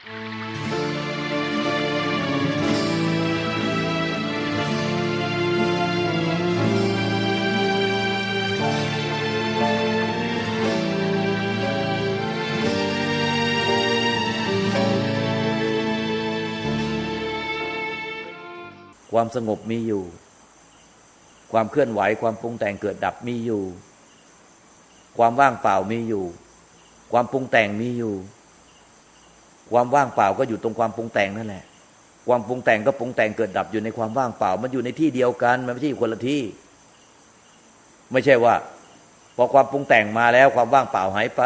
ความสงบมีอยู่ ความเคลื่อนไหวความปรุงแต่งเกิดดับมีอยู่ ความว่างเปล่ามีอยู่ ความปรุงแต่งมีอยู่ ความว่างเปล่าก็อยู่ตรงความปรุงแต่งนั่นแหละ ความปรุงแต่งก็ปรุงแต่งเกิดดับอยู่ในความว่างเปล่า มันอยู่ในที่เดียวกัน มันไม่ใช่อยู่คนละที่ ไม่ใช่ว่า พอความปรุงแต่งมาแล้ว ความว่างเปล่าหายไป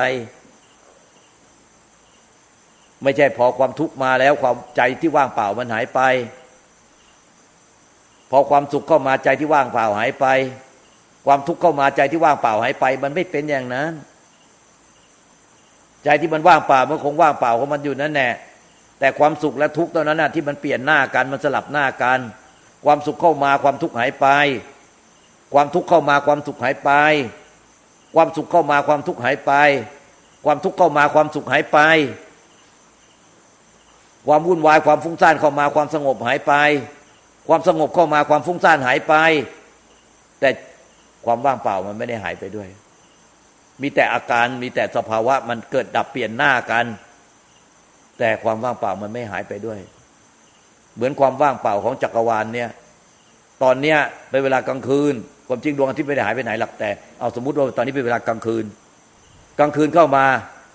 ไม่ใช่พอความทุกข์มาแล้ว ความใจที่ว่างเปล่ามันหายไป พอความสุขเข้ามาใจที่ว่างเปล่าหายไป ความทุกข์เข้ามาใจที่ว่างเปล่าหายไป มันไม่เป็นอย่างนั้น ใจที่มันว่างเปล่ามันคงว่างเปล่าของมันอยู่นั่นแน่แต่ความสุขและทุกข์ตอนนั้นน่ะที่มันเปลี่ยนหน้ากันมันสลับหน้ากัน ความสุขเข้ามาความทุกข์หายไป ความทุกข์เข้ามาความสุขหายไป ความสุขเข้ามาความทุกข์หายไป ความทุกข์เข้ามาความสุขหายไป ความวุ่นวายความฟุ้งซ่านเข้ามาความสงบหายไป ความสงบเข้ามาความฟุ้งซ่านหายไป แต่ความว่างเปล่ามันไม่ได้หายไปด้วย มีแต่อาการมีแต่สภาวะมันเกิดดับเปลี่ยนหน้ากัน แต่ความว่างเปล่ามันไม่หายไปด้วย เหมือนความว่างเปล่าของจักรวาลเนี่ย ตอนเนี้ยเป็นเวลากลางคืน ความจริงดวงอาทิตย์ไม่ได้หายไปไหนหรอกแต่เอาสมมติว่าตอนนี้เป็นเวลากลางคืน กลางคืนเข้ามา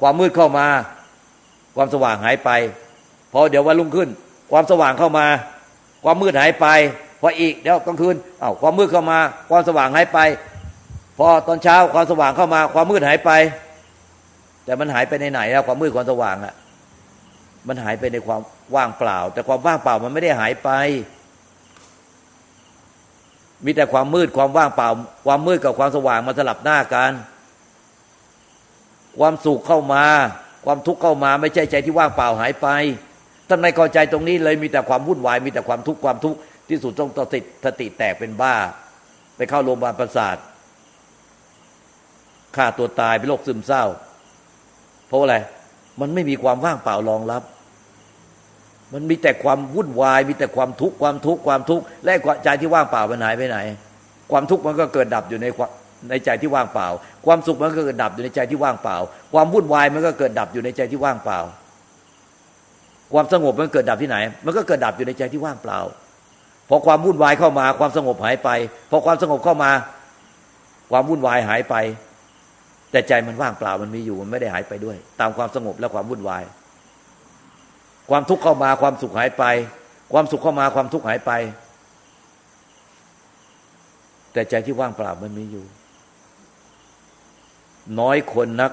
ความมืดเข้ามา ความสว่างหายไปพอเดี๋ยววันรุ่งขึ้น ความสว่างเข้ามา ความมืดหายไปพออีกเดี๋ยวกลางคืนเอา้าความมืดเข้ามา ความสว่างหายไป พอตอนเช้าความสว่างเข้ามาความมืดหายไป แต่มันหายไปในไหนแล้วความมืดความสว่างอะมันหายไปในความว่างเปล่า แต่ความว่างเปล่ามันไม่ได้หายไป มีแต่ความมืดความว่างเปล่า ความมืดกับความสว่างมาสลับหน้ากันความสุขเข้ามา ความทุกข์เข้ามา ไม่ใช่ใจที่ว่างเปล่าหายไปท่านไม่เข้าใจตรงนี้เลยมีแต่ความวุ่นวาย มีแต่ความทุกข์ความทุกข์ที่สุดต้องติดสติแตกเป็นบ้า ไปเข้าโรงพยาบาลประสาท ฆ่าตัวตายเป็นโรคซึมเศร้า เพราะอะไร มันไม่มีความว่างเปล่ารองรับ มันมีแต่ความวุ่นวาย มีแต่ความทุกข์ความทุกข์ความทุกข์และใจที่ว่างเปล่ามันหายไปไหน ความทุกข์มันก็เกิดดับอยู่ในในใจที่ว่างเปล่า ความสุขมันก็เกิดดับอยู่ในใจที่ว่างเปล่า ความวุ่นวายมันก็เกิดดับอยู่ในใจที่ว่างเปล่า ความสงบมันเกิดดับที่ไหน มันก็เกิดดับอยู่ในใจที่ว่างเปล่าพอความวุ่นวายเข้ามา ความสงบหายไป พอความสงบเข้ามา ความวุ่นวายหายไป แต่ใจมันว่างเปล่ามันมีอยู่มันไม่ได้หายไปด้วย ตามความสงบและความวุ่นวาย ความทุกข์เข้ามาความสุขหายไป ความสุขเข้ามาความทุกข์หายไป แต่ใจที่ว่างเปล่ามันมีอยู่ น้อยคนนัก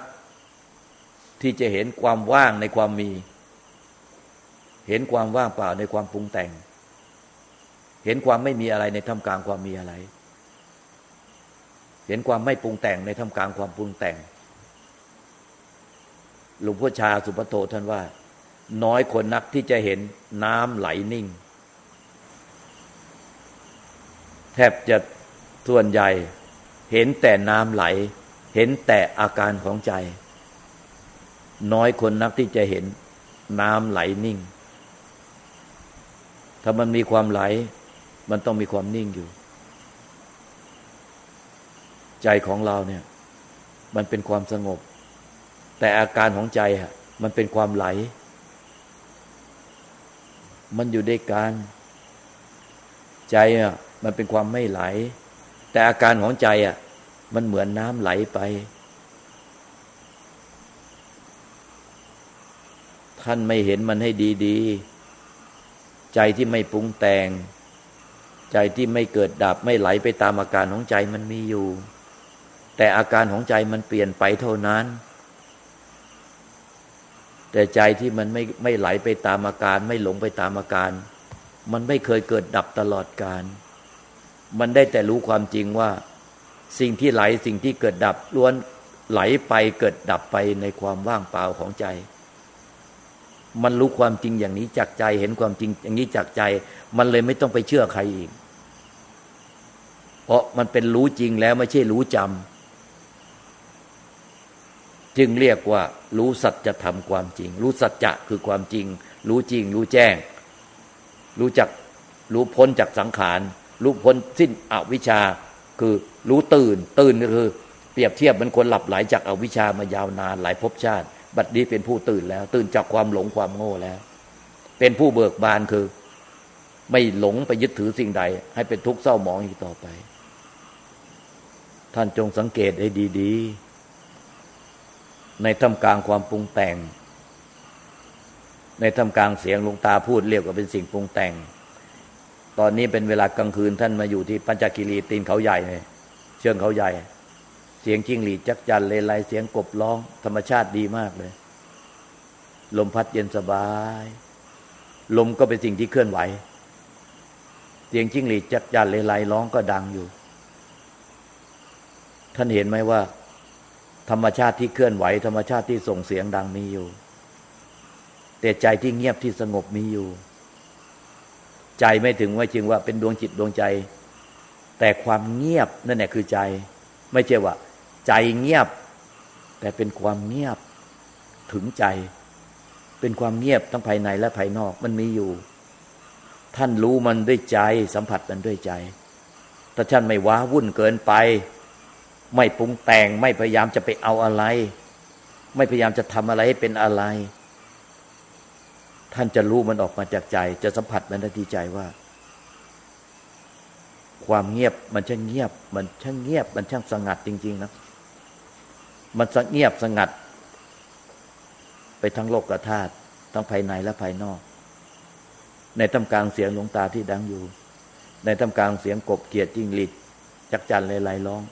ที่จะเห็นความว่างในความมี เห็นความว่างเปล่าในความปรุงแต่ง เห็นความไม่มีอะไรในท่ามกลางความมีอะไร เห็นความไม่ปรุงแต่งในท่ามกลางความปรุงแต่ง หลวงพ่อชาสุปโตท่านว่า น้อยคนนักที่จะเห็นน้ำไหลนิ่ง แทบจะส่วนใหญ่ เห็นแต่น้ำไหล เห็นแต่อาการของใจ น้อยคนนักที่จะเห็นน้ำไหลนิ่ง ถ้ามันมีความไหล มันต้องมีความนิ่งอยู่ ใจของเราเนี่ย มันเป็นความสงบ แต่อาการของใจอะมันเป็นความไหล มันอยู่ด้วยกันใจอะมันเป็นความไม่ไหล แต่อาการของใจอะ มันเหมือนน้ำไหลไป ท่านไม่เห็นมันให้ดีๆ ใจที่ไม่ปรุงแต่ง ใจที่ไม่เกิดดับไม่ไหลไปตามอาการของใจมันมีอยู่ แต่อาการของใจมันเปลี่ยนไปเท่านั้น แต่ใจที่มันไม่ไม่ไหลไปตามอาการ ไม่หลงไปตามอาการ มันไม่เคยเกิดดับตลอดการ มันได้แต่รู้ความจริงว่า สิ่งที่ไหลสิ่งที่เกิดดับล้วนไหลไปเกิดดับไปในความว่างเปล่าของใจ มันรู้ความจริงอย่างนี้จากใจเห็นความจริงอย่างนี้จากใจ มันเลยไม่ต้องไปเชื่อใครอีก เพราะมันเป็นรู้จริงแล้วไม่ใช่รู้จำ จึงเรียกว่า รู้สัจธรรมความจริง รู้สัจจะคือความจริง รู้จริง รู้แจ้ง รู้จักรู้พ้นจากสังขาร รู้พ้นสิ้นอวิชชา คือรู้ตื่น ตื่นก็คือ เปรียบเทียบมันคนหลับไหลจากอวิชชามายาวนานหลายภพชาติ บัดนี้เป็นผู้ตื่นแล้ว ตื่นจากความหลงความโง่แล้ว เป็นผู้เบิกบานคือ ไม่หลงไปยึดถือสิ่งใด ให้เป็นทุกข์เศร้าหมองอีกต่อไป ท่านจงสังเกตให้ดี ๆ ในท่ามกลางความปรุงแต่ง ในท่ามกลางเสียงลวงตาพูดเรียกว่าเป็นสิ่งปรุงแต่ง ตอนนี้เป็นเวลากลางคืนท่านมาอยู่ที่ปัญจกิรีตีนเขาใหญ่เนี่ยเชิงเขาใหญ่ เสียงจิ้งหรีดจักจันเลไลเสียงกบร้อง ธรรมชาติดีมากเลย ลมพัดเย็นสบาย ลมก็เป็นสิ่งที่เคลื่อนไหว เสียงจิ้งหรีดจักจันเลไลร้องก็ดังอยู่ ท่านเห็นไหมว่า ธรรมชาติที่เคลื่อนไหว ธรรมชาติที่ส่งเสียงดังมีอยู่ แต่ใจที่เงียบที่สงบมีอยู่ ใจไม่ถึงว่าจึงว่าเป็นดวงจิตดวงใจ แต่ความเงียบนั่นแหละคือใจ ไม่ใช่ว่า ใจเงียบ แต่เป็นความเงียบถึงใจ เป็นความเงียบทั้งภายในและภายนอกมันมีอยู่ ท่านรู้มันด้วยใจ สัมผัสมันด้วยใจถ้าท่านไม่ว้าวุ่นเกินไป ไม่ปรุงแต่ง ไม่พยายามจะไปเอาอะไร ไม่พยายามจะทำอะไรให้เป็นอะไร ท่านจะรู้มันออกมาจากใจ จะสัมผัสมันได้ที่ใจว่า ความเงียบมันช่างเงียบ มันช่างเงียบ มันช่างสงัดจริง ๆ นะ มันสงเงียบสงัด ไปทั้งโลกธาตุทั้งภายในและภายนอก ในทำกลางเสียงหลวงตาที่ดังอยู่ ในทำกลางเสียงกบเกียรติจิงหลิดจักจันเลยลายร้อง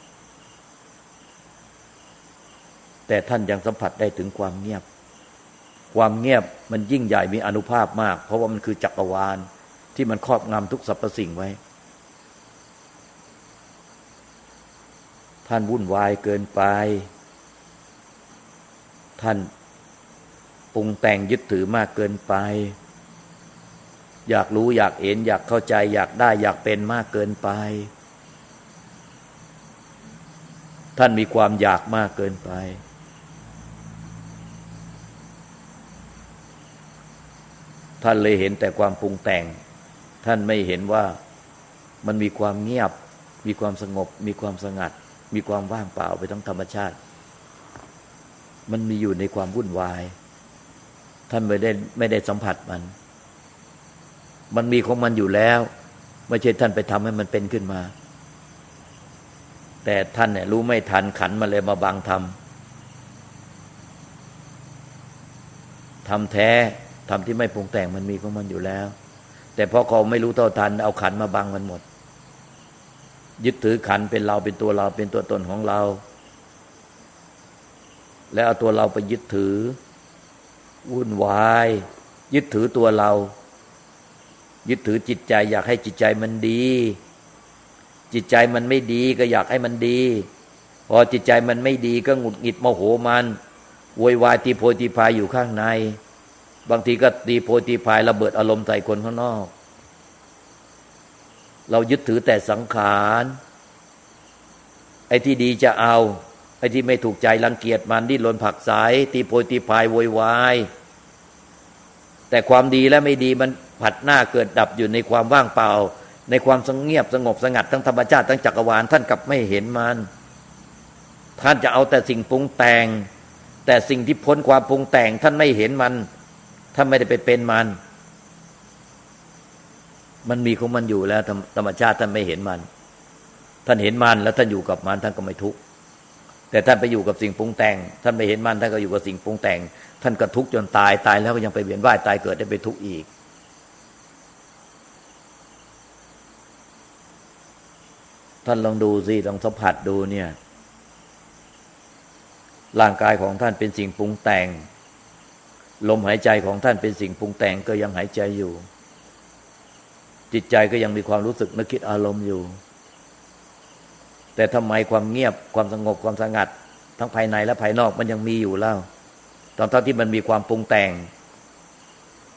แต่ท่านยังสัมผัสได้ถึงความเงียบ ความเงียบมันยิ่งใหญ่มีอนุภาพมาก เพราะว่ามันคือจักรวาลที่มันครอบงำทุกสรรพสิ่งไว้ ท่านวุ่นวายเกินไป ท่านปรุงแต่งยึดถือมากเกินไป อยากรู้อยากเห็น อยากเข้าใจ อยากได้อยากเป็นมากเกินไป ท่านมีความอยากมากเกินไป ท่านเลยเห็นแต่ความปรุงแต่ง ท่านไม่เห็นว่ามันมีความเงียบ มีความสงบ มีความสงัด มีความว่างเปล่าไปทั้งธรรมชาติ มันมีอยู่ในความวุ่นวาย ท่านไม่ได้ไม่ได้สัมผัสมัน มันมีของมันอยู่แล้ว ไม่ใช่ท่านไปทำให้มันเป็นขึ้นมา แต่ท่านเนี่ยรู้ไม่ทันขันมาเลยมาบังทำทำแท้ ทำที่ไม่ปรุงแต่งมันมีของมันอยู่แล้ว แต่พอเขาไม่รู้เท่าทัน เอาขันมาบังมันหมด ยึดถือขันเป็นเราเป็นตัวเราเป็นตัวตนของเรา แล้วเอาตัวเราไปยึดถือ วุ่นวาย ยึดถือตัวเรา ยึดถือจิตใจ อยากให้จิตใจมันดี จิตใจมันไม่ดีก็อยากให้มันดี พอจิตใจมันไม่ดีก็หงุดหงิดโมโหมันโวยวายตีโพยตีพายอยู่ข้างใน บางทีก็ตีโพยตีพายระเบิดอารมณ์ใส่คนข้างนอก เรายึดถือแต่สังขาร ไอ้ที่ดีจะเอา ไอ้ที่ไม่ถูกใจรังเกียจมันดิ้นรนผักสายตีโพยตีพายโวยวายแต่ความดีและไม่ดีมันผัดหน้าเกิดดับอยู่ในความว่างเปล่า ในความสงเงียบสงบสงัดทั้งธรรมชาติทั้งจักรวาลท่านกลับไม่เห็นมัน ท่านจะเอาแต่สิ่งปรุงแต่ง แต่สิ่งที่พ้นความปรุงแต่งท่านไม่เห็นมัน ท่านไม่ได้ไปเป็นมัน มันมีของมันอยู่แล้วธรรมธรรมชาติท่านไม่เห็นมัน ท่านเห็นมันแล้วท่านอยู่กับมันท่านก็ไม่ทุกข์แต่ท่านไปอยู่กับสิ่งปรุงแต่ง ท่านไม่เห็นมันท่านก็อยู่กับสิ่งปรุงแต่ง ท่านก็ทุกข์จนตายตายแล้วก็ยังไปเวียนว่ายตายเกิดได้ไปทุกข์อีก ท่านลองดูสิลองสัมผัสดูเนี่ยร่างกายของท่านเป็นสิ่งปรุงแต่ง ลมหายใจของท่านเป็นสิ่งปรุงแต่งก็ยังหายใจอยู่ จิตใจก็ยังมีความรู้สึกนึกคิดอารมณ์อยู่ แต่ทำไมความเงียบความสงบความสงัด ทั้งภายในและภายนอกมันยังมีอยู่เล่าตอนเท่าที่มันมีความปรุงแต่ง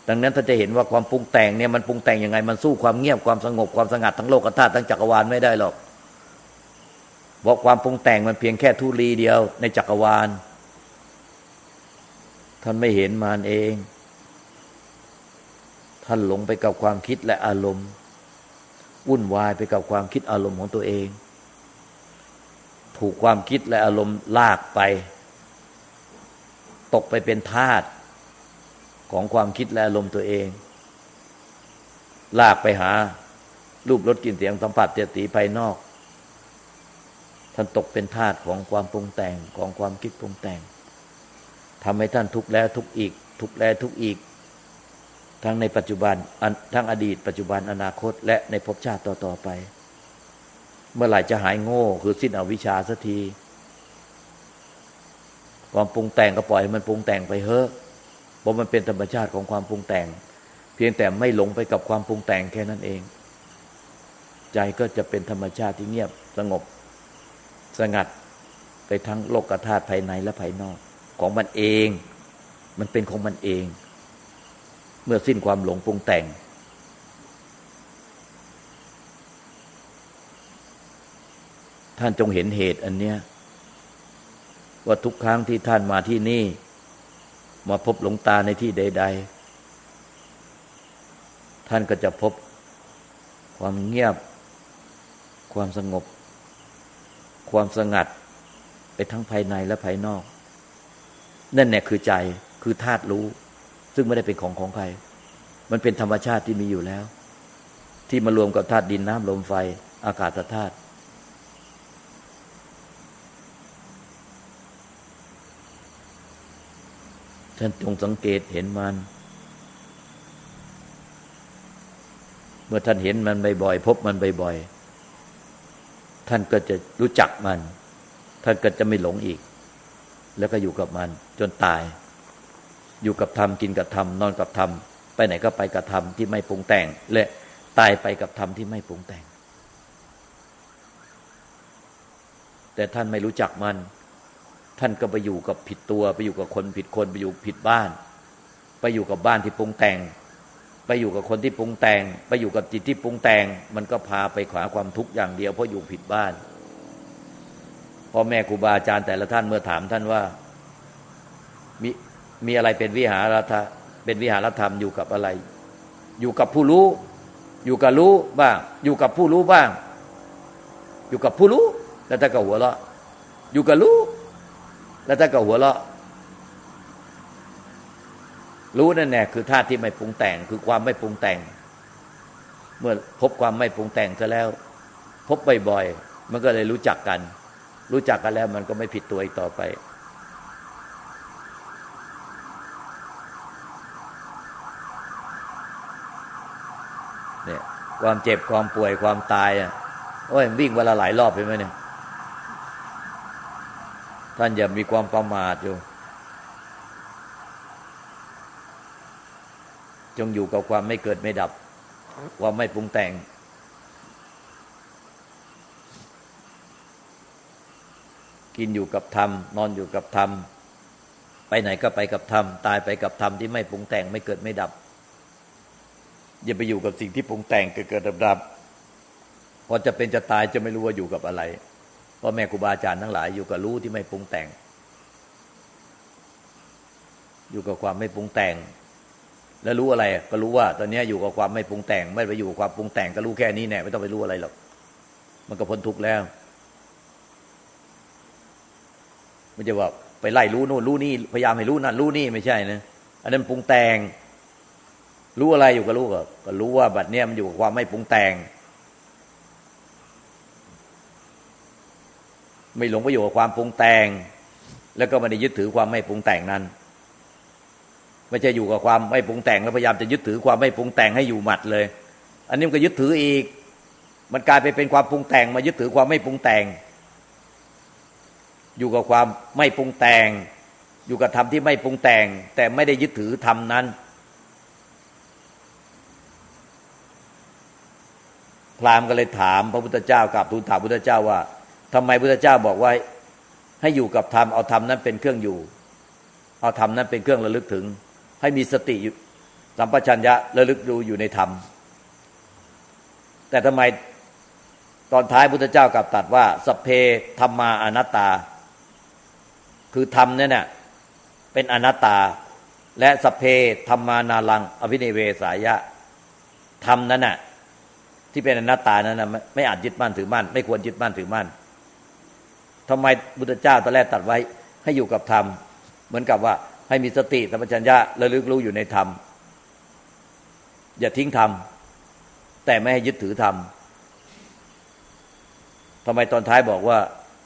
ดังนั้นถ้านจะเห็นว่าความปรุงแต่งเนี่ยมันปรุงแต่งยังไง มันสู้ความเงียบความสงบความสงัดทั้งโลกธาตุทั้งจักรวาลไม่ได้หรอกเพราะความปรุงแต่งมันเพียงแค่ทุลีเดียวในจักรวาล ท่านไม่เห็นมารเอง ท่านหลงไปกับความคิดและอารมณ์วุ่นวายไปกับความคิดอารมณ์ของตัวเอง ถูกความคิดและอารมณ์ลากไป ตกไปเป็นทาสของความคิดและอารมณ์ตัวเอง ลากไปหา รูปรสกลิ่นเสียงสัมผัสเจตีภายนอก ท่านตกเป็นทาสของความปรุงแต่งของความคิดปรุงแต่ง ทำให้ท่านทุกข์แล้วทุกข์อีก ทุกข์แล้วทุกข์อีก ทั้งในปัจจุบันอันทั้งอดีต ปัจจุบันอนาคต และในภพชาติต่อๆไป เมื่อไหร่จะหายโง่ คือสิ้นอวิชชาสักทีความปรุงแต่งก็ปล่อยให้มันปรุงแต่งไปเถอะเพราะมันเป็นธรรมชาติของความปรุงแต่ง เพียงแต่ไม่หลงไปกับความปรุงแต่งแค่นั้นเอง ใจก็จะเป็นธรรมชาติที่เงียบสงบ สงัดไปทั้งโลกธาตุภายในและภายนอก ของมันเอง มันเป็นของมันเอง เมื่อสิ้นความหลงปรุงแต่ง ท่านจงเห็นเหตุอันเนี้ยว่าทุกครั้งที่ท่านมาที่นี่ มาพบหลวงตาในที่ใด ๆ ท่านก็จะพบความเงียบ ความสงบ ความสงัด ไปทั้งภายในและภายนอก นั่นแหละคือใจคือธาตุรู้ ซึ่งไม่ได้เป็นของของใคร มันเป็นธรรมชาติที่มีอยู่แล้ว ที่มารวมกับธาตุดินน้ำลมไฟ อากาศธาตุท่านจงสังเกตเห็นมัน เมื่อท่านเห็นมันบ่อยๆพบมันบ่อยๆท่านก็จะรู้จักมัน ท่านก็จะไม่หลงอีก แล้วก็อยู่กับมัน จนตาย อยู่กับธรรมกินกับธรรมนอนกับธรรมไปไหนก็ไปกับธรรมที่ไม่ปรุงแต่ง และตายไปกับธรรมที่ไม่ปรุงแต่ง แต่ท่านไม่รู้จักมัน ท่านก็ไปอยู่กับผิดตัว ไปอยู่กับคนผิดคนไปอยู่ผิดบ้าน ไปอยู่กับบ้านที่ปรุงแต่ง ไปอยู่กับคนที่ปรุงแต่ง ไปอยู่กับจิตที่ปรุงแต่ง มันก็พาไปขวาความทุกข์อย่างเดียวเพราะอยู่ผิดบ้าน พ่อแม่ครูบาอาจารย์แต่ละท่านเมื่อถามท่านว่ามีมีอะไรเป็นวิหารธรรมเป็นวิหารธรรมอยู่กับอะไร อยู่กับผู้รู้ อยู่กับรู้บ้าง อยู่กับผู้รู้บ้าง อยู่กับผู้รู้ แล้วถ้าก็หัวเราะ อยู่กับรู้ แล้วถ้าก็หัวเราะ รู้นั่นแน่คือธาตุที่ไม่ปรุงแต่ง คือความไม่ปรุงแต่ง เมื่อพบความไม่ปรุงแต่งซะแล้ว พบบ่อยๆมันก็เลยรู้จักกัน รู้จักกันแล้วมันก็ไม่ผิดตัวอีกต่อไป เนี่ยความเจ็บความป่วยความตายอะโอ้ยวิ่งเวลาหลายรอบเห็นไหมเนี่ย ท่านอย่ามีความประมาทอยู่ จงอยู่กับความไม่เกิดไม่ดับ ความไม่ปรุงแต่ง กินอยู่กับธรรม นอนอยู่กับธรรม ไปไหนก็ไปกับธรรม ตายไปกับธรรมที่ไม่ปรุงแต่งไม่เกิดไม่ดับ อย่าไปอยู่กับสิ่งที่ปรุงแต่งเกิดเกิดดับดับพอจะเป็นจะตายจะไม่รู้ว่าอยู่กับอะไรพ่อแม่ครูบาอาจารย์ทั้งหลายอยู่กับรู้ที่ไม่ปรุงแต่ง อยู่กับความไม่ปรุงแต่ง แล้วรู้อะไร ก็รู้ว่า ตอนนี้อยู่กับความไม่ปรุงแต่ง ไม่ไปอยู่กับความปรุงแต่งก็รู้แค่นี้แน่ไม่ต้องไปรู้อะไรหรอกมันก็พ้นทุกข์แล้ว ไม่ใช่ว่าไปไล่รู้นู่นรู้นี่พยายามให้รู้นั่นรู้นี่ไม่ใช่นะอันนั้นปรุงแต่ง รู้อะไรอยู่กับรู้ก็ก็รู้ว่าบัดเนี้ยมันอยู่กับความไม่ปรุงแต่ง ไม่หลงไปอยู่กับความปรุงแต่ง แล้วก็ไม่ได้ยึดถือความไม่ปรุงแต่งนั้นไม่ใช่อยู่กับความไม่ปรุงแต่งแล้วพยายามจะยึดถือความไม่ปรุงแต่งให้อยู่หมัดเลย อันนี้มันก็ยึดถืออีก มันกลายไปเป็นความปรุงแต่ง มายึดถือความไม่ปรุงแต่ง อยู่กับความไม่ปรุงแต่ง อยู่กับธรรมที่ไม่ปรุงแต่ง แต่ไม่ได้ยึดถือธรรมนั้น พราหมณ์ก็เลยถามพระพุทธเจ้ากราบทูลถามพระพุทธเจ้าว่าทำไมพระพุทธเจ้าบอกว่าให้อยู่กับธรรมเอาธรรมนั้นเป็นเครื่องอยู่ เอาธรรมนั้นเป็นเครื่องระลึกถึง ให้มีสติอยู่สัมปชัญญะระลึกดูอยู่ในธรรม แต่ทำไมตอนท้ายพุทธเจ้ากลับตัดว่าสพเพธรรมาอนัตตา คือธรรมเนี่ยเป็นอนัตตา และสเพธรรมานาลัง อภินิเวสายะธรรมนั้นน่ะที่เป็นอนัตตานั้นนะไม่อาจยึดมั่นถือมั่น ไม่ควรยึดมั่นถือมั่นทำไมพุทธเจ้าตอนแรกตัดไว้ให้อยู่กับธรรม เหมือนกับว่าให้มีสติสัมปชัญญะระลึกรู้อยู่ในธรรม อย่าทิ้งธรรม แต่ไม่ให้ยึดถือธรรมทำไมตอนท้ายบอกว่า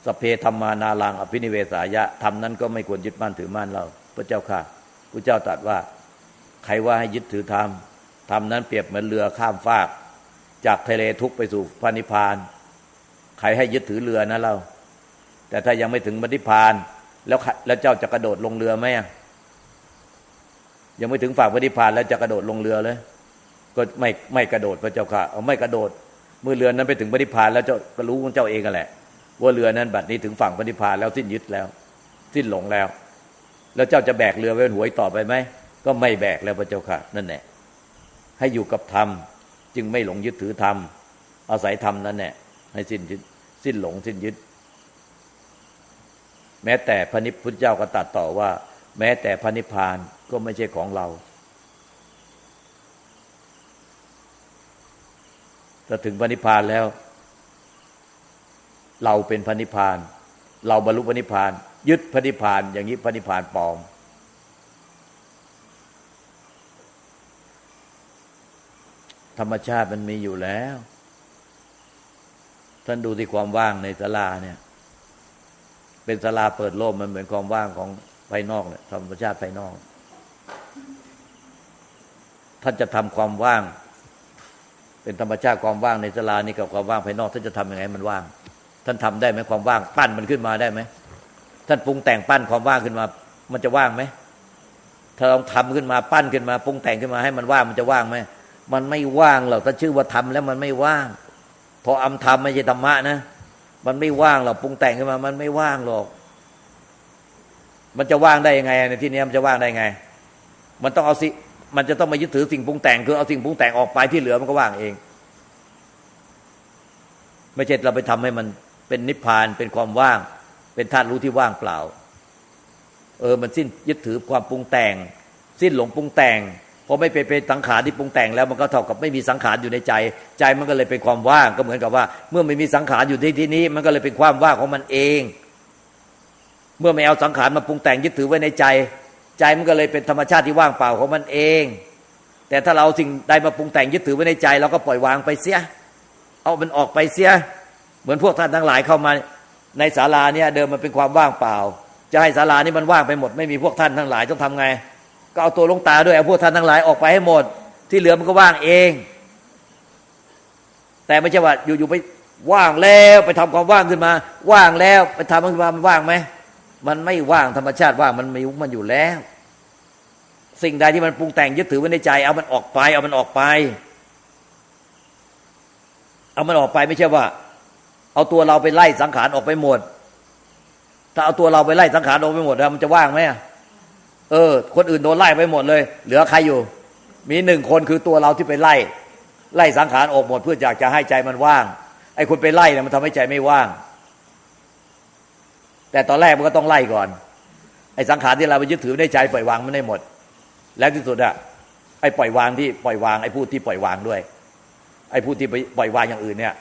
สเพธรรมานาลังอภินิเวสายะธรรมนั้นก็ไม่ควรยึดมั่นถือมั่นเรา พระเจ้าค่ะพระเจ้าตรัสว่า ใครว่าให้ยึดถือธรรมธรรมนั้นเปรียบเหมือนเรือข้ามฟาก จากทะเลทุกไปสู่พระนิพพาน ใครให้ยึดถือเรือนะเรา แต่ถ้ายังไม่ถึงพระนิพพาน แล้วแล้วเจ้าจะกระโดดลงเรือไหมยังไม่ถึงฝั่งพระนิพพานแล้วจะกระโดดลงเรือเลย ก็ไม่ไม่กระโดดพระเจ้าค่ะเอาไม่กระโดด เมื่อเรือนั้นไปถึงพระนิพพานแล้วเจ้าก็รู้ของเจ้าเองกันแหละ ว่าเรือนั้นบัดนี้ถึงฝั่งพระนิพพานแล้วสิ้นยึดแล้ว สิ้นหลงแล้ว แล้วเจ้าจะแบกเรือไว้หวอีกต่อไปไหมก็ไม่แบกแล้วพระเจ้าค่ะ นั่นแหละให้อยู่กับธรรมจึงไม่หลงยึดถือธรรมอาศัยธรรมนั่นแหละให้สิ้นยึดสิ้นหลงสิ้นยึด แม้แต่พระนิพพุทธเจ้าก็ตัดต่อว่า แม้แต่พระนิพพานก็ไม่ใช่ของเราถ้าถึงพระนิพพานแล้ว เราเป็นพระนิพพาน เราบรรลุพระนิพพาน ยึดพระนิพพานอย่างนี้พระนิพพานปลอม ธรรมชาติมันมีอยู่แล้ว ท่านดูที่ความว่างในศาลาเนี่ย เป็นศาลาเปิดโลกมันเหมือนความว่างของภายนอกเนี่ยธรรมชาติภายนอก ท่านจะทำความว่าง เป็นธรรมชาติความว่างในศาลานี่กับความว่างภายนอกท่านจะทำยังไงมันว่าง ท่านทำได้ไหมความว่างปั้นมันขึ้นมาได้ไหมท่านปรุงแต่งปั้นความว่างขึ้นมา มันจะว่างไหมถ้าลองทำขึ้นมาปั้นขึ้นมาปรุงแต่งขึ้นมาให้มันว่างมันจะว่างไหมมันไม่ว่างหรอกถ้าชื่อว่าทำแล้วมันไม่ว่าง พออำทำไม่ใช่ธรรมะนะมันไม่ว่างหรอกปรุงแต่งขึ้นมา มันไม่ว่างหรอก มันจะว่างได้ยังไงในที่นี้มันจะว่างได้ไง มันต้องเอาสิมันจะต้องมายึดถือสิ่งปรุงแต่งคือเอาสิ่งปรุงแต่งออกไปที่เหลือมันก็ว่างเอง ไม่ใช่เราไปทำให้มัน เป็นนิพพานเป็นความว่าง เป็นธาตุรู้ที่ว่างเปล่า เออมันสิ้นยึดถือความปรุงแต่ง สิ้นหลงปรุงแต่งพอไม่ไปเป็นสังขารที่ปรุงแต่งแล้วมันก็เท่ากับไม่มีสังขารอยู่ในใจ ใจมันก็เลยเป็นความว่างก็เหมือนกับว่า เมื่อไม่มีสังขารอยู่ที่ที่นี้ มันก็เลยเป็นความว่างของมันเอง เมื่อไม่เอาสังขารมาปรุงแต่งยึดถือไว้ในใจ ใจมันก็เลยเป็นธรรมชาติที่ว่างเปล่าของมันเอง แต่ถ้าเราสิ่งใดมาปรุงแต่งยึดถือไว้ในใจเราก็ปล่อยวางไปเสีย เอามันออกไปเสีย เหมือนพวกท่านทั้งหลายเข้ามาในศาลาเนี่ยเดิมมันเป็นความว่างเปล่า จะให้ศาลานี้มันว่างไปหมดไม่มีพวกท่านทั้งหลายต้องทำไง ก็เอาตัวลงตาด้วยเอาพวกท่านทั้งหลายออกไปให้หมด ที่เหลือมันก็ว่างเอง แต่ไม่ใช่ว่าอยู่ๆไปว่างแล้วไปทำความว่างขึ้นมา ว่างแล้วไปทำมันขึ้นมามันว่างไหมมันไม่ว่างธรรมชาติว่างมันมีมันอยู่แล้ว สิ่งใดที่มันปรุงแต่งยึดถือไว้ในใจ เอามันออกไป เอามันออกไป เอามันออกไปไม่ใช่ว่า เอาตัวเราไปไล่สังขารออกไปหมด ถ้าเอาตัวเราไปไล่สังขารออกไปหมดแล้วมันจะว่างไหมเออ คนอื่นโดนไล่ไปหมดเลย เหลือใครอยู่ มีหนึ่งคนคือตัวเราที่ไปไล่ ไล่สังขารออกหมด เพื่ออยากจะให้ใจมันว่าง ไอ้คนไปไล่เนี่ยมันทำให้ใจไม่ว่าง แต่ตอนแรกมันก็ต้องไล่ก่อน ไอ้สังขารที่เราไปยึดถือในใจปล่อยวางมันได้หมด แล้วที่สุดอะไอ้ปล่อยวางที่ปล่อยวางไอ้ผู้ที่ปล่อยวางด้วย ไอ้ผู้ที่ปล่อยวางอย่างอื่นเนี่ย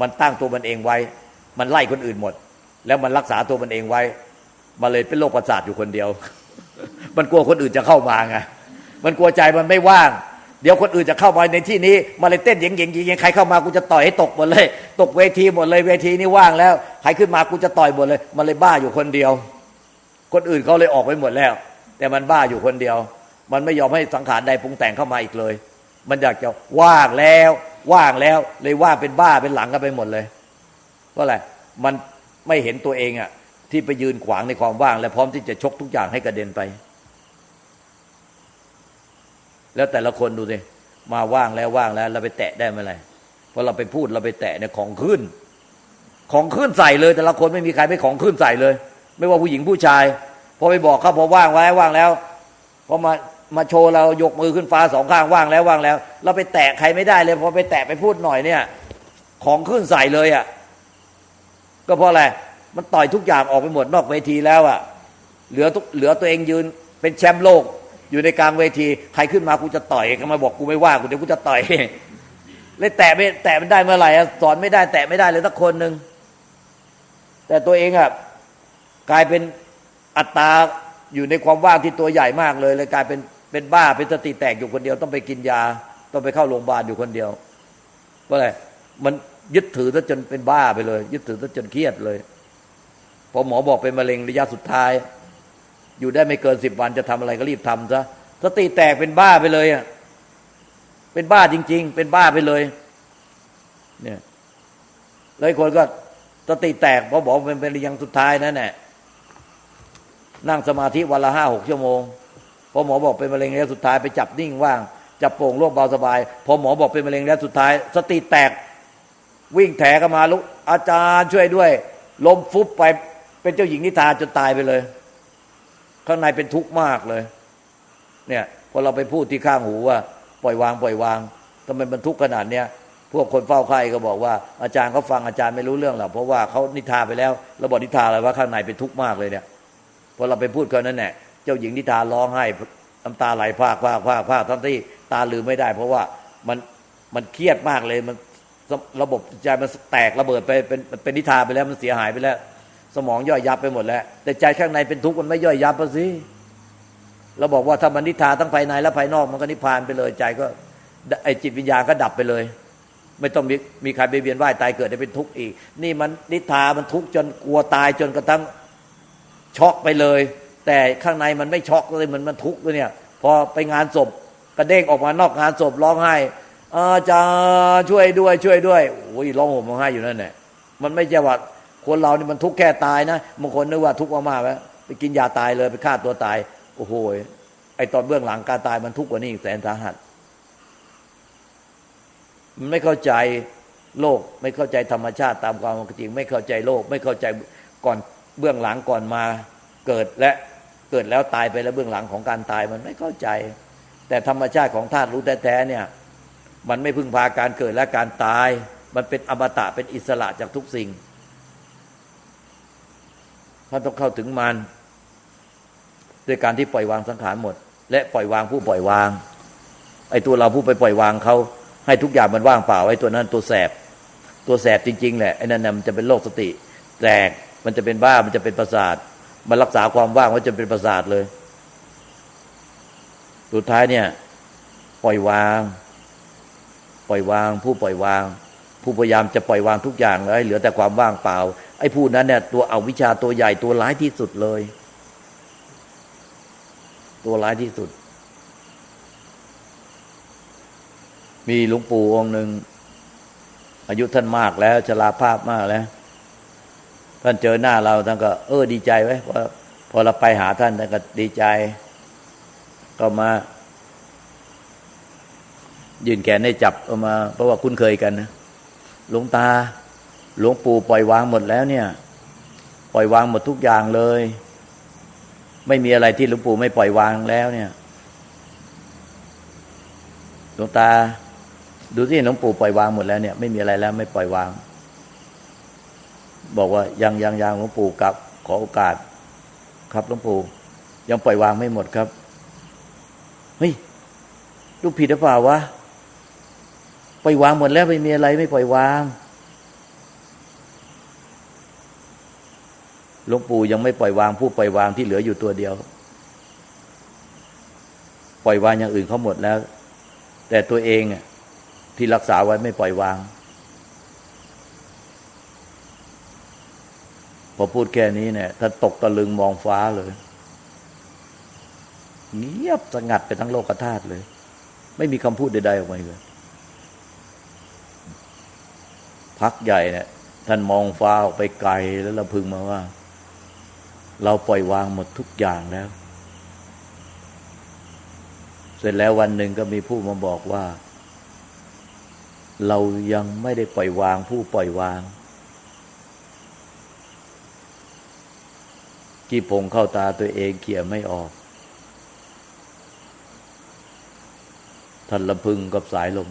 มันตั้งตัวมันเองไว้ มันไล่คนอื่นหมด แล้วมันรักษาตัวมันเองไว้มาเลยเป็นโรคประสาทอยู่คนเดียว มันกลัวคนอื่นจะเข้ามาไงมันกลัวใจมันไม่ว่าง เดี๋ยวคนอื่นจะเข้ามาในที่นี้มาเลยเต้นเย่งเย่งเย่งใครเข้ามากูจะต่อยให้ตกหมดเลย ตกเวทีหมดเลยเวทีนี้ว่างแล้วใครขึ้นมากูจะต่อยหมดเลย มันเลยบ้าอยู่คนเดียว คนอื่นเขาเลยออกไปหมดแล้ว แต่มันบ้าอยู่คนเดียว มันไม่ยอมให้สังขารใดปรุงแต่งเข้ามาอีกเลย มันอยากจะว่างแล้ว ว่างแล้วเลยว่างเป็นบ้าเป็นหลังกันไปหมดเลยเพราะอะไรมันไม่เห็นตัวเองอะที่ไปยืนขวางในความว่าง และพร้อมที่จะชกทุกอย่างให้กระเด็นไป แล้วแต่ละคนดูสิมาว่างแล้วว่างแล้ว เราไปแตะได้เมื่อไรพอเราไปพูดเราไปแตะเนี่ยของขึ้น ของขึ้นใส่เลย แต่ละคนไม่มีใครไม่ของขึ้นใส่เลย ไม่ว่าผู้หญิงผู้ชายพอไปบอกเขาพอว่างไว้ว่างแล้วพอมา มาโชว์เรายกมือขึ้นฟ้าสองข้างว่างแล้วว่างแล้ว เราไปแตะใครไม่ได้เลยพอไปแตะไปพูดหน่อยเนี่ย ของขึ้นใส่เลยอะ่ะก็เพราะอะไรมันต่อยทุกอย่างออกไปหมดนอกเวทีแล้วอะ่ะเหลือทุกเหลือตัวเองยืนเป็นแชมป์โลก อยู่ในกลางเวทีใครขึ้นมากูจะต่อยก็มาบอกกูไม่ว่ากูเดี๋ยวกูจะต่อยเลยแตะไม่แตะมันได้เมื่อไหร่อสอนไม่ได้ แตะไม่ได้เลยสักคนหนึ่งแต่ตัวเองอะกลายเป็นอัตตราอยู่ในความว่างที่ตัวใหญ่มากเลยเลยกลายเป็น เป็นบ้าเป็นสติแตกอยู่คนเดียว ต้องไปกินยา ต้องไปเข้าโรงพยาบาลอยู่คนเดียวเพราะอะไรมันยึดถือซะจนเป็นบ้าไปเลย ยึดถือซะจนเครียดเลย พอหมอบอกเป็นมะเร็งระยะสุดท้าย อยู่ได้ไม่เกินสิบวันจะทำอะไรก็รีบทำซะสติแตกเป็นบ้าไปเลยอะเป็นบ้าจริง ๆ เป็นบ้าไปเลย เนี่ยแล้วคนก็สติแตกพราะบอกเป็นเป็นระยะสุดท้ายนั่นแหละนั่งสมาธิวันละห้าหกชั่วโมง อหมอบอกเป็นมะเร็งระยะสุดท้ายไปจับนิ่งว่างจับโป่งโรคเบาสบาย พอหมอบอกเป็นมะเร็งระยะสุดท้าย สติแตกวิ่งแถกันมาลุกอาจารย์ช่วยด้วยล้มฟุบไปเป็นเจ้าหญิงนิทาจนตายไปเลย ข้างในเป็นทุกข์มากเลย เนี่ยพอเราไปพูดที่ข้างหูว่า ปล่อยวาง ปล่อยวางทำไมมันทุกข์ขนาดเนี้ยพวกคนเฝ้าไข้ก็บอกว่าอาจารย์เขาฟังอาจารย์ไม่รู้เรื่องหรอกเพราะว่าเขานิทาไปแล้วเราบอกนิทาอะไรว่าข้างในเป็นทุกข์มากเลยเนี่ยพอเราไปพูดกันนั่นแหละ จ้าหญิงนิทาร้องไห้น้ำตาไหลพากพากพากพากทั้งที่ตาลืมไม่ได้ เพราะว่ามันมันเครียดมากเลยมันระบบใจมันแตกระเบิดไปเป็นเป็นนิทาไปแล้วมันเสียหายไปแล้ว สมองย่อยยับไปหมดแล้ว แต่ใจข้างในเป็นทุกข์มันไม่ย่อยยับปะสิเราบอกว่าถ้ามันนิทาทั้งภายในและภายนอกมันก็นิพพานไปเลยใจก็ไอจิตวิญญาณก็ดับไปเลย ไม่ต้องมีมีใครไปเวียนว่ายตายเกิดได้เป็นทุกข์อีก นี่มันนิทามันทุกข์จนกลัวตายจนกระทั่งช็อกไปเลย แต่ข้างในมันไม่ช็อกเลยมันมันทุกข์เลยเนี่ย พอไปงานศพกระเด้งออกมานอกงานศพร้องไห้อาจารย์ช่วยด้วยช่วยด้วยโอ้ยร้องห่มร้องไห้อยู่นั่นแหละมันไม่ใช่ว่าคนเรานี่มันทุกข์แค่ตายนะบางคนนึกว่าทุกข์มากๆแล้วไปกินยาตายเลยไปฆ่าตัวตาย โอ้โหไอตอนเบื้องหลังการตายมันทุกข์กว่านี้อีกแสนสาหัสมันไม่เข้าใจโลก ไม่เข้าใจธรรมชาติตามความจริง ไม่เข้าใจโลก ไม่เข้าใจก่อนเบื้องหลังก่อนมาเกิดและ เกิดแล้วตายไปแล้วเบื้องหลังของการตายมันไม่เข้าใจ แต่ธรรมชาติของธาตุรู้แท้ๆเนี่ย มันไม่พึ่งพาการเกิดและการตาย มันเป็นอมตะเป็นอิสระจากทุกสิ่งท่านต้องเข้าถึงมันด้วยการที่ปล่อยวางสังขารหมด และปล่อยวางผู้ปล่อยวาง ไอ้ตัวเราผู้ไปปล่อยวางเขาให้ทุกอย่างมันว่างเปล่าไอ้ตัวนั้นตัวแสบ ตัวแสบจริง ๆ แหละไอ้นั่นมันจะเป็นโรคสติ แตกมันจะเป็นบ้ามันจะเป็นประสาท มันรักษาความว่างไว่าจะเป็นประสาทเลย สุดท้ายเนี่ย ปล่อยวาง ปล่อยวาง ผู้ปล่อยวาง ผู้พยายามจะปล่อยวางทุกอย่างเลยเหลือแต่ความว่างเปล่า ไอ้ผู้นั้นเนี่ย ตัวเอาวิชาตัวใหญ่ตัวร้ายที่สุดเลย ตัวร้ายที่สุด มีหลวงปู่องค์หนึ่งอายุท่านมากแล้วชราภาพมากแล้ว ท่านเจอหน้าเราท่านก็ เออดีใจไว้พอพอเราไปหาท่านท่านก็ดีใจ ก็มายืนแขนให้จับเอามา เพราะว่าคุ้นเคยกันนะหลวงตา หลวงปู่ปล่อยวางหมดแล้วเนี่ย ปล่อยวางหมดทุกอย่างเลย ไม่มีอะไรที่หลวงปู่ไม่ปล่อยวางแล้วเนี่ย หลวงตา ดูสิหลวงปู่ปล่อยวางหมดแล้วเนี่ย ไม่มีอะไรแล้ว ไม่ปล่อยวาง บอกว่ายังยังยังหลวงปู่กลับขอโอกาส ครับหลวงปู่ยังปล่อยวางไม่หมดครับเฮ้ยลูกผิดหรือเปล่าวะปล่อยวางหมดแล้วไม่มีอะไรไม่ปล่อยวางหลวงปู่ยังไม่ปล่อยวางผู้ปล่อยวางที่เหลืออยู่ตัวเดียว ปล่อยวางอย่างอื่นเขาหมดแล้ว แต่ตัวเองที่รักษาไว้ไม่ปล่อยวาง พอพูดแค่นี้เนี่ยถ้านตกตะลึงมองฟ้าเลย เงียบสงัดไปทั้งโลกธาตุเลย ไม่มีคำพูดใดๆออกมาเลย พักใหญ่เนี่ยท่านมองฟ้าออกไปไกลแล้วระพึงมาว่า เราปล่อยวางหมดทุกอย่างแล้ว เสร็จแล้ววันหนึ่งก็มีผู้มาบอกว่า เรายังไม่ได้ปล่อยวางผู้ปล่อยวาง กี่ผงเข้าตาตัวเองเขี่ยไม่ออก ท่านลำพึงกับสายลม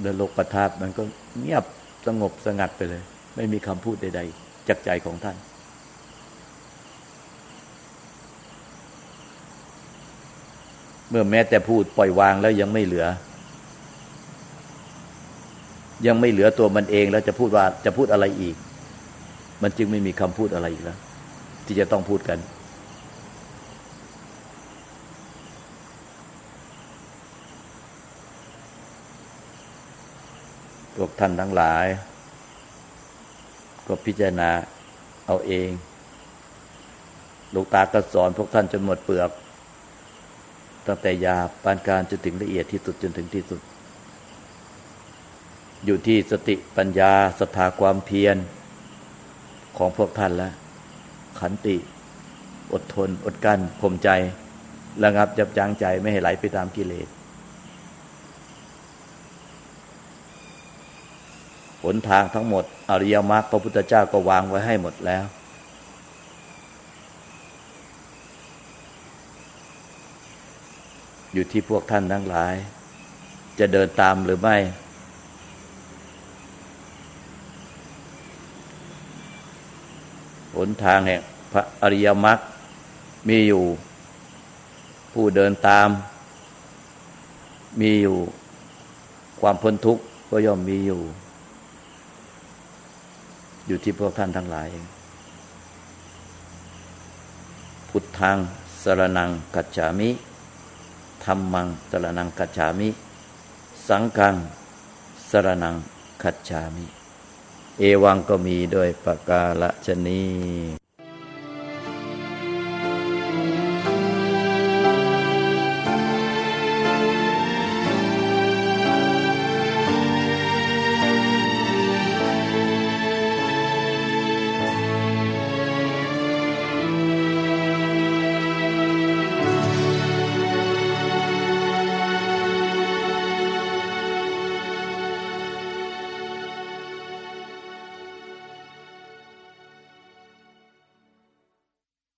เดินโลกประทาบมันก็เงียบสงบสงัดไปเลย ไม่มีคำพูดใดๆจากใจของท่าน เมื่อแม้แต่พูดปล่อยวางแล้วยังไม่เหลือ ยังไม่เหลือตัวมันเองแล้วจะพูดว่าจะพูดอะไรอีก มันจึงไม่มีคำพูดอะไรอีกแล้ว ที่จะต้องพูดกัน พวกท่านทั้งหลาย ก็พิจารณาเอาเองหลวงตาก็สอนพวกท่านจนหมดเปลือกตั้งแต่ยาปานการจนถึงละเอียดที่สุดจนถึงที่สุด อยู่ที่สติปัญญาศรัทธาความเพียร ของพวกท่านแล้ว ขันติ อดทน อดกั้นข่มใจระงับยับยั้งใจไม่ให้ไหลไปตามกิเลสหนทางทั้งหมด อริยมรรคพระพุทธเจ้าก็วางไว้ให้หมดแล้ว อยู่ที่พวกท่านทั้งหลาย จะเดินตามหรือไม่ หนทางแห่งพระอริยมรรคมีอยู่ ผู้เดินตาม มีอยู่ความพ้นทุกข์ก็ย่อมมีอยู่ อยู่ที่พวกท่านทั้งหลาย พุทธังสรนังกัจฉามิธรรมังสรนังกัจฉามิ สังฆังสรนังคัจฉามิ เอวังก็มีโดยประกาละชนี